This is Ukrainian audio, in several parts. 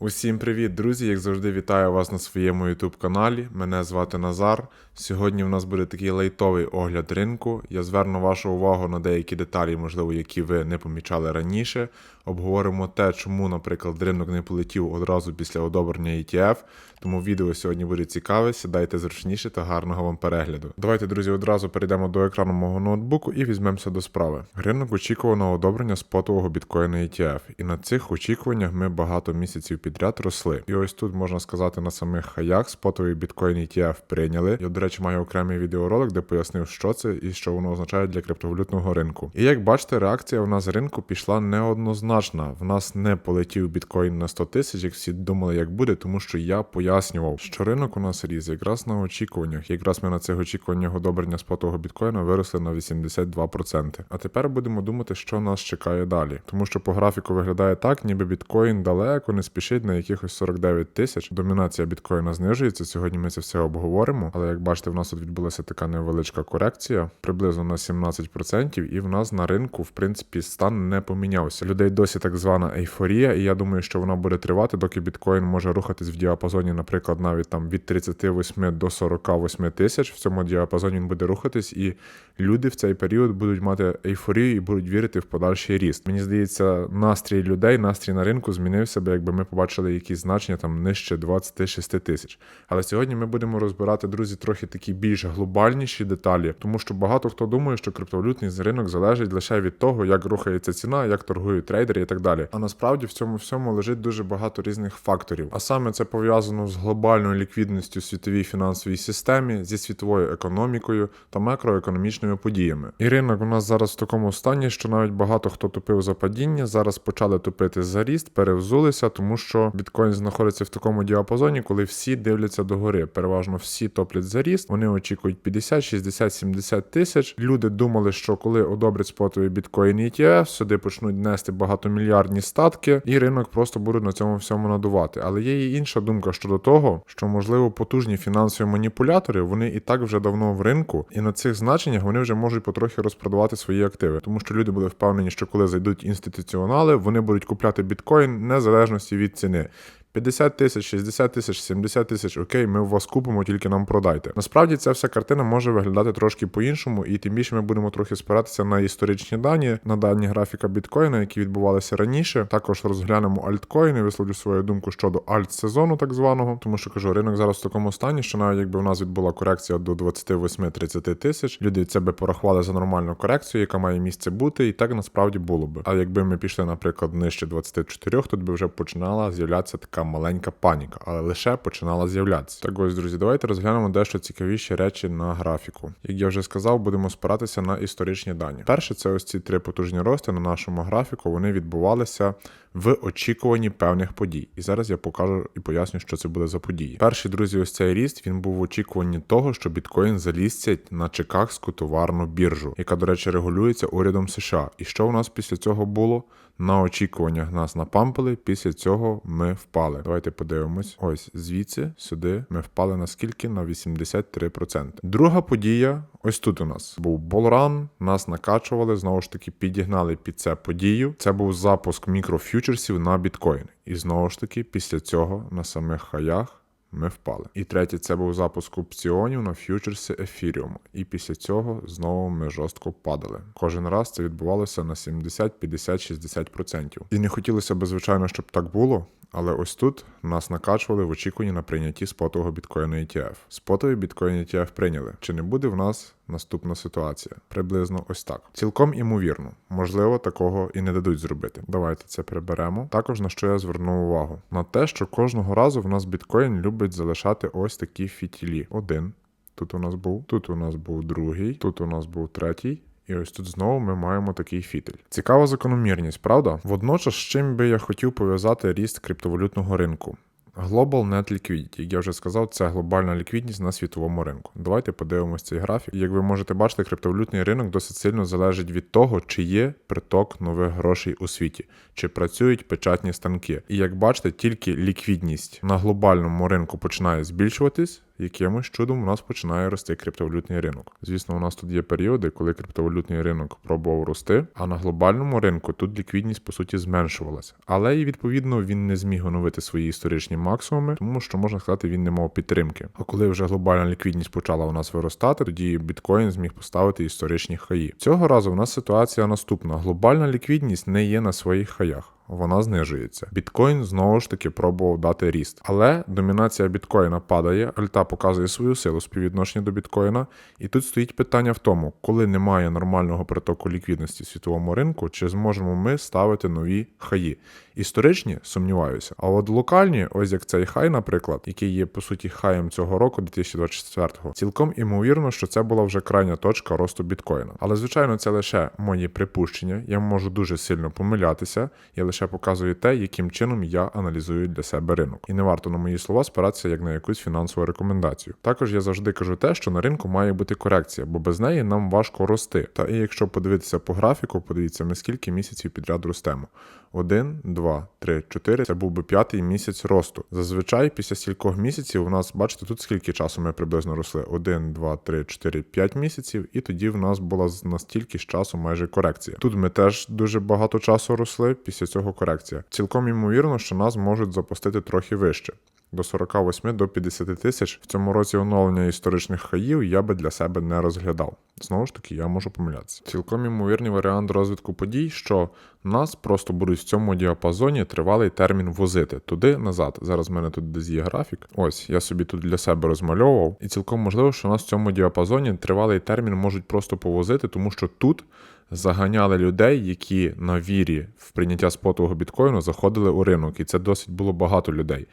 Усім привіт, друзі! Як завжди, вітаю вас на своєму YouTube каналі. Мене звати Назар. Сьогодні в нас буде такий лайтовий огляд ринку. Я зверну вашу увагу на деякі деталі, можливо, які ви не помічали раніше. Обговоримо те, чому, наприклад, ринок не полетів одразу після одобрення ETF. Тому відео сьогодні буде цікаве. Сідайте зручніше та гарного вам перегляду. Давайте, друзі, одразу перейдемо до екрану мого ноутбуку і візьмемося до справи. Ринок очікував на одобрення спотового біткоїна ETF, і на цих очікуваннях ми багато місяців підряд росли. І ось тут можна сказати на самих хаях спотовий біткоін ETF прийняли. Я, до речі, маю окремий відеоролик, де пояснив, що це і що воно означає для криптовалютного ринку. І як бачите, реакція у нас ринку пішла неоднозначна. В нас не полетів біткоін на 100 тисяч, як всі думали, як буде, тому що я пояснював, що ринок у нас ріс якраз на очікуваннях. Якраз ми на цих очікуваннях одобрення спотового біткоїна виросли на 82%. А тепер будемо думати, що нас чекає далі. Тому що по графіку виглядає так, ніби біткоін далеко не спішить на якихось 49 тисяч. Домінація біткоїна знижується. Сьогодні ми це все обговоримо. Але як бачите, в нас тут відбулася така невеличка корекція, приблизно на 17%, і в нас на ринку, в принципі, стан не помінявся. Людей досі так звана ейфорія, і я думаю, що вона буде тривати, доки біткоін може рухатись в діапазоні, наприклад, навіть там від 38 до 48 тисяч. В цьому діапазоні він буде рухатись, і люди в цей період будуть мати ейфорію і будуть вірити в подальший ріст. Мені здається, настрій людей, настрій на ринку змінився би, якби ми побачили якісь значення там нижче 26 тисяч. Але сьогодні ми будемо розбирати, друзі, трохи такі більш глобальніші деталі, тому що багато хто думає, що криптовалютний ринок залежить лише від того, як рухається ціна, як торгують трейдери і так далі. А насправді в цьому всьому лежить дуже багато різних факторів. А саме це пов'язано з глобальною ліквідністю світовій фінансовій системі, зі світовою економікою та макроекономічними подіями. І ринок у нас зараз в такому стані, що навіть багато хто тупив за падіння, зараз почали тупити за ріст, перевзулися, тому що біткоін знаходиться в такому діапазоні, коли всі дивляться догори. Переважно всі топлять за ріст. Вони очікують 50, 60, 70 тисяч. Люди думали, що коли одобрять спотовий біткоін ETF, сюди почнуть нести багатомільярдні статки, і ринок просто буде на цьому всьому надувати. Але є і інша думка щодо того, що можливо потужні фінансові маніпулятори вони і так вже давно в ринку, і на цих значеннях вони вже можуть потрохи розпродавати свої активи, тому що люди були впевнені, що коли зайдуть інституціонали, вони будуть купляти біткоін незалежності від してね、50 тисяч, 60 тисяч, 70 тисяч, окей, ми в вас купимо, тільки нам продайте. Насправді ця вся картина може виглядати трошки по-іншому, і тим більше ми будемо трохи спиратися на історичні дані, на дані графіка біткоїна, які відбувалися раніше. Також розглянемо альткоїни, висловлю свою думку щодо альт-сезону, так званого, тому що кажу, ринок зараз в такому стані, що навіть якби у нас відбула корекція до 28-30 тисяч, люди це би порахували за нормальну корекцію, яка має місце бути, і так насправді було би. А якби ми пішли, наприклад, нижче 24, тут би вже починала з'являтися така маленька паніка, але лише починала з'являтися. Так ось, друзі, давайте розглянемо дещо цікавіші речі на графіку. Як я вже сказав, будемо спиратися на історичні дані. Перше, це ось ці три потужні рости на нашому графіку. Вони відбувалися в очікуванні певних подій. І зараз я покажу і поясню, що це буде за події. Перший, друзі, ось цей ріст він був в очікуванні того, що біткоін залізться на Чикагську товарну біржу, яка, до речі, регулюється урядом США. І що у нас після цього було? На очікуваннях нас напампили, після цього ми впали. Давайте подивимось. Ось звідси сюди ми впали на скільки? На 83%. Друга подія, ось тут у нас був болран, нас накачували, знову ж таки підігнали під це подію. Це був запуск мікрофьючерсів на біткоін. І знову ж таки, після цього на самих хаях. Ми впали. І третє, це був запуск опціонів на ф'ючерси ефіріуму. І після цього знову ми жорстко падали. Кожен раз це відбувалося на 70, 50, 60%. І не хотілося б, звичайно, щоб так було. Але ось тут нас накачували в очікуванні на прийнятті спотового біткоїна ETF. Спотовий біткоін ETF прийняли. Чи не буде в нас наступна ситуація? Приблизно ось так. Цілком імовірно, можливо, такого і не дадуть зробити. Давайте це приберемо. Також на що я звернув увагу? На те, що кожного разу в нас біткоін любить залишати ось такі фітілі. Один. Тут у нас був, тут у нас був другий, тут у нас був третій. І ось тут знову ми маємо такий фітель. Цікава закономірність, правда? Водночас, з чим би я хотів пов'язати ріст криптовалютного ринку. Global Net Liquidity, як я вже сказав, це глобальна ліквідність на світовому ринку. Давайте подивимось цей графік. Як ви можете бачити, криптовалютний ринок досить сильно залежить від того, чи є приток нових грошей у світі, чи працюють печатні станки. І як бачите, тільки ліквідність на глобальному ринку починає збільшуватись. Якимось чудом у нас починає рости криптовалютний ринок. Звісно, у нас тут є періоди, коли криптовалютний ринок пробував рости, а на глобальному ринку тут ліквідність по суті зменшувалася. Але і відповідно він не зміг оновити свої історичні максимуми, тому що можна сказати, він не мав підтримки. А коли вже глобальна ліквідність почала у нас виростати, тоді біткоін зміг поставити історичні хаї. Цього разу у нас ситуація наступна: глобальна ліквідність не є на своїх хаях. Вона знижується. Біткоін знову ж таки пробував дати ріст. Але домінація біткоїна падає, альта показує свою силу співвідношення до біткоїна. І тут стоїть питання в тому, коли немає нормального притоку ліквідності в світовому ринку, чи зможемо ми ставити нові хаї. Історичні сумніваюся. А от локальні, ось як цей хай, наприклад, який є по суті хаєм цього року, 2024-го, цілком імовірно, що це була вже крайня точка росту біткоїна. Але звичайно, це лише мої припущення. Я можу дуже сильно помилятися. Я лише показую те, яким чином я аналізую для себе ринок. І не варто на мої слова спиратися як на якусь фінансову рекомендацію. Також я завжди кажу те, що на ринку має бути корекція, бо без неї нам важко рости. Та і якщо подивитися по графіку, подивіться, ми скільки місяців підряд ростемо. Один, два, три, чотири. Це був би п'ятий місяць росту. Зазвичай після стількох місяців у нас, бачите, тут скільки часу ми приблизно росли: один, два, три, чотири, п'ять місяців, і тоді в нас була настільки з часу майже корекція. Тут ми теж дуже багато часу росли. Після цього корекція. Цілком ймовірно, що нас можуть запустити трохи вище. До 48 до 50 тисяч в цьому році оновлення історичних хаїв я би для себе не розглядав. Знову ж таки, я можу помилятися. Цілком ймовірний варіант розвитку подій, що нас просто будуть в цьому діапазоні тривалий термін возити туди назад. Зараз в мене тут десь є графік. Ось я собі тут для себе розмальовував, і цілком можливо, що нас в цьому діапазоні тривалий термін можуть просто повозити, тому що тут заганяли людей, які на вірі в прийняття спотового біткоїну заходили у ринок, і це досить було багато людей.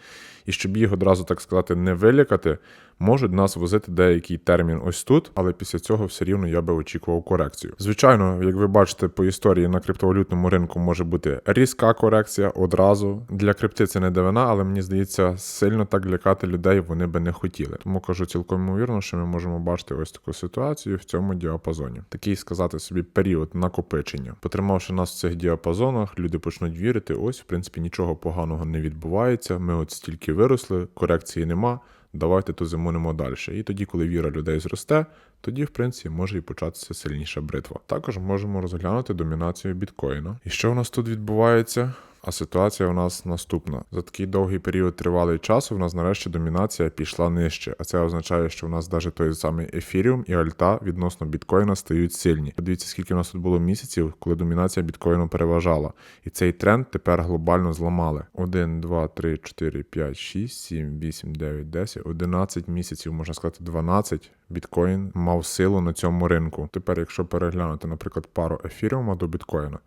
І щоб їх одразу так сказати не вилякати, можуть нас возити деякий термін ось тут, але після цього все рівно я би очікував корекцію. Звичайно, як ви бачите по історії на криптовалютному ринку може бути різка корекція одразу. Для крипти це не дивина, але мені здається, сильно так лякати людей вони би не хотіли. Тому кажу цілком ймовірно, що ми можемо бачити ось таку ситуацію в цьому діапазоні. Такий сказати собі період накопичення. Потримавши нас в цих діапазонах, люди почнуть вірити. Ось, в принципі, нічого поганого не відбувається. Ми от стільки виросли, корекції нема. Давайте то зимунимо далі. І тоді, коли віра людей зросте, тоді, в принципі, може і початися сильніша бритва. Також можемо розглянути домінацію біткоїна. І що в нас тут відбувається? А ситуація у нас наступна: за такий довгий період тривалий часу в нас нарешті домінація пішла нижче. А це означає, що в нас навіть той самий ефіріум і альта відносно біткоїна стають сильні. Подивіться, скільки в нас тут було місяців, коли домінація біткоїну переважала. І цей тренд тепер глобально зламали. 1, 2, 3, 4, 5, 6, 7, 8, 9, 10, 11 місяців, можна сказати, 12 біткоін мав силу на цьому ринку. Тепер, якщо переглянути, наприклад, пару ефіріума до біткоїна.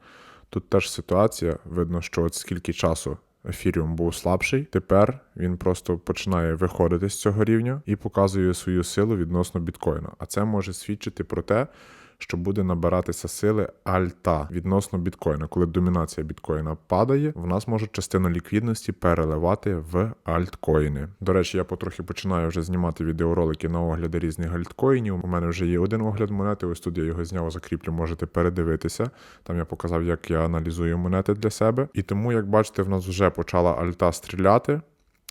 Тут теж ситуація, видно, що от скільки часу ефіріум був слабший, тепер він просто починає виходити з цього рівня і показує свою силу відносно біткоїна. А це може свідчити про те, що буде набиратися сили альта відносно біткоїна. Коли домінація біткоїна падає, в нас можуть частину ліквідності переливати в альткоїни. До речі, я потрохи починаю вже знімати відеоролики на огляди різних альткоїнів. У мене вже є один огляд монети. Ось тут я його зняв, закріплю, можете передивитися. Там я показав, як я аналізую монети для себе. І тому, як бачите, в нас вже почала альта стріляти.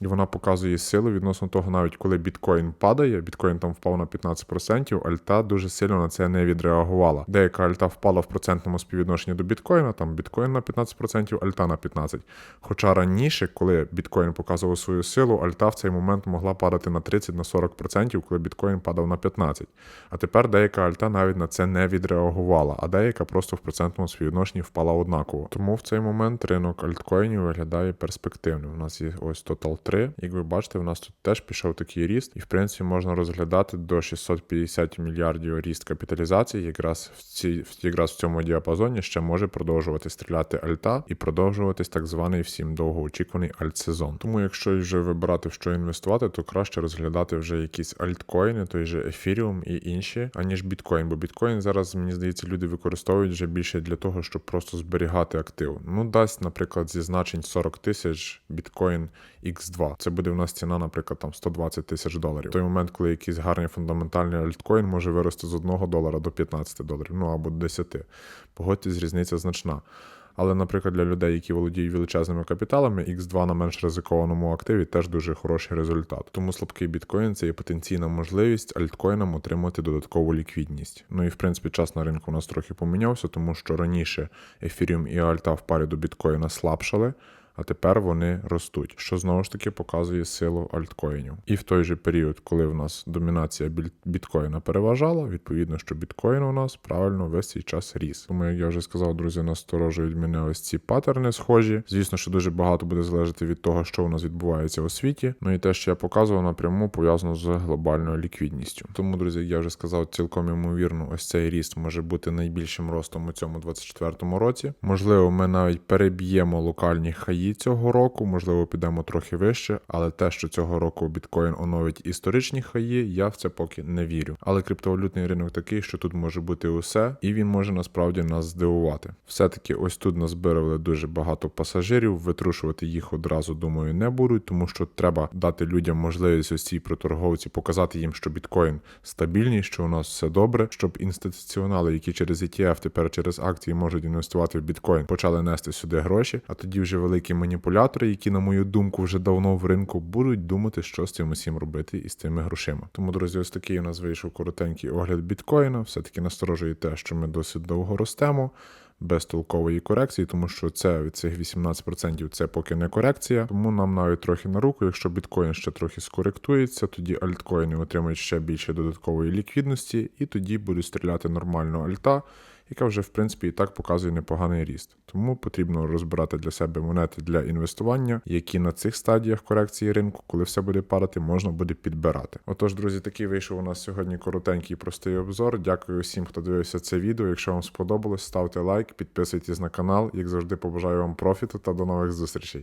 І вона показує силу відносно того, навіть коли біткоін падає, біткоін там впав на 15%, альта дуже сильно на це не відреагувала. Деяка альта впала в процентному співвідношенні до біткоїна, там біткоін на 15%, альта на 15%. Хоча раніше, коли біткоін показував свою силу, альта в цей момент могла падати на 30-40%, коли біткоін падав на 15%. А тепер деяка альта навіть на це не відреагувала, а деяка просто в процентному співвідношенні впала однаково. Тому в цей момент ринок альткоїнів виглядає перспективним. У нас є ось Total 3. Як ви бачите, у нас тут теж пішов такий ріст, і в принципі можна розглядати до 650 мільярдів ріст капіталізації. Якраз в ці в- якраз в цьому діапазоні ще може продовжувати стріляти альта і продовжуватись так званий всім довгоочікуваний альтсезон. Тому, якщо вже вибирати в що інвестувати, то краще розглядати вже якісь альткоїни, той же ефіріум і інші, аніж біткоін. Бо біткоін зараз мені здається, люди використовують вже більше для того, щоб просто зберігати актив. Ну дасть, наприклад, зі значень 40 тисяч біткоін X2. Це буде в нас ціна, наприклад, там 120 тисяч доларів. В той момент, коли якийсь гарний фундаментальний альткоін може вирости з 1 долара до 15 доларів, ну або до 10. Погодьтесь, різниця значна. Але, наприклад, для людей, які володіють величезними капіталами, X2 на менш ризикованому активі теж дуже хороший результат. Тому слабкий біткоін це є потенційна можливість альткоїнам отримати додаткову ліквідність. Ну і в принципі час на ринку у нас трохи помінявся, тому що раніше ефіріум і альта в парі до біткоїна слабшали. А тепер вони ростуть, що знову ж таки показує силу альткоїнів. І в той же період, коли в нас домінація біткоїна переважала, відповідно, що біткоін у нас правильно весь цей час ріс. Тому, як я вже сказав, друзі, насторожують мене ось ці паттерни схожі. Звісно, що дуже багато буде залежати від того, що у нас відбувається у світі. Ну і те, що я показував напряму, пов'язано з глобальною ліквідністю. Тому, друзі, я вже сказав, цілком ймовірно, ось цей ріст може бути найбільшим ростом у цьому 24-му році. Можливо, ми навіть переб'ємо локальні хаї цього року, можливо, підемо трохи вище, але те, що цього року біткоін оновить історичні хаї, я в це поки не вірю. Але криптовалютний ринок такий, що тут може бути усе, і він може насправді нас здивувати. Все-таки ось тут назбирали дуже багато пасажирів, витрушувати їх одразу, думаю, не будуть, тому що треба дати людям можливість ось цій проторговці показати їм, що біткоін стабільний, що у нас все добре, щоб інституціонали, які через ETF, тепер через акції можуть інвестувати в біткоін, почали нести сюди гроші. А тоді вже великі маніпулятори, які, на мою думку, вже давно в ринку, будуть думати, що з цим усім робити із тими грошима. Тому, друзі, ось такий у нас вийшов коротенький огляд біткоїна. Все таки насторожує те, що ми досить довго ростемо. Без толкової корекції, тому що це від цих 18% це поки не корекція. Тому нам навіть трохи на руку, якщо біткоін ще трохи скоректується, тоді альткоїни отримають ще більше додаткової ліквідності, і тоді будуть стріляти нормально альта, яка вже в принципі і так показує непоганий ріст. Тому потрібно розбирати для себе монети для інвестування, які на цих стадіях корекції ринку, коли все буде падати, можна буде підбирати. Отож, друзі, такий вийшов у нас сьогодні коротенький і простий обзор. Дякую всім, хто дивився це відео. Якщо вам сподобалось, ставте лайк, підписуйтесь на канал. Як завжди, побажаю вам профіту та до нових зустрічей.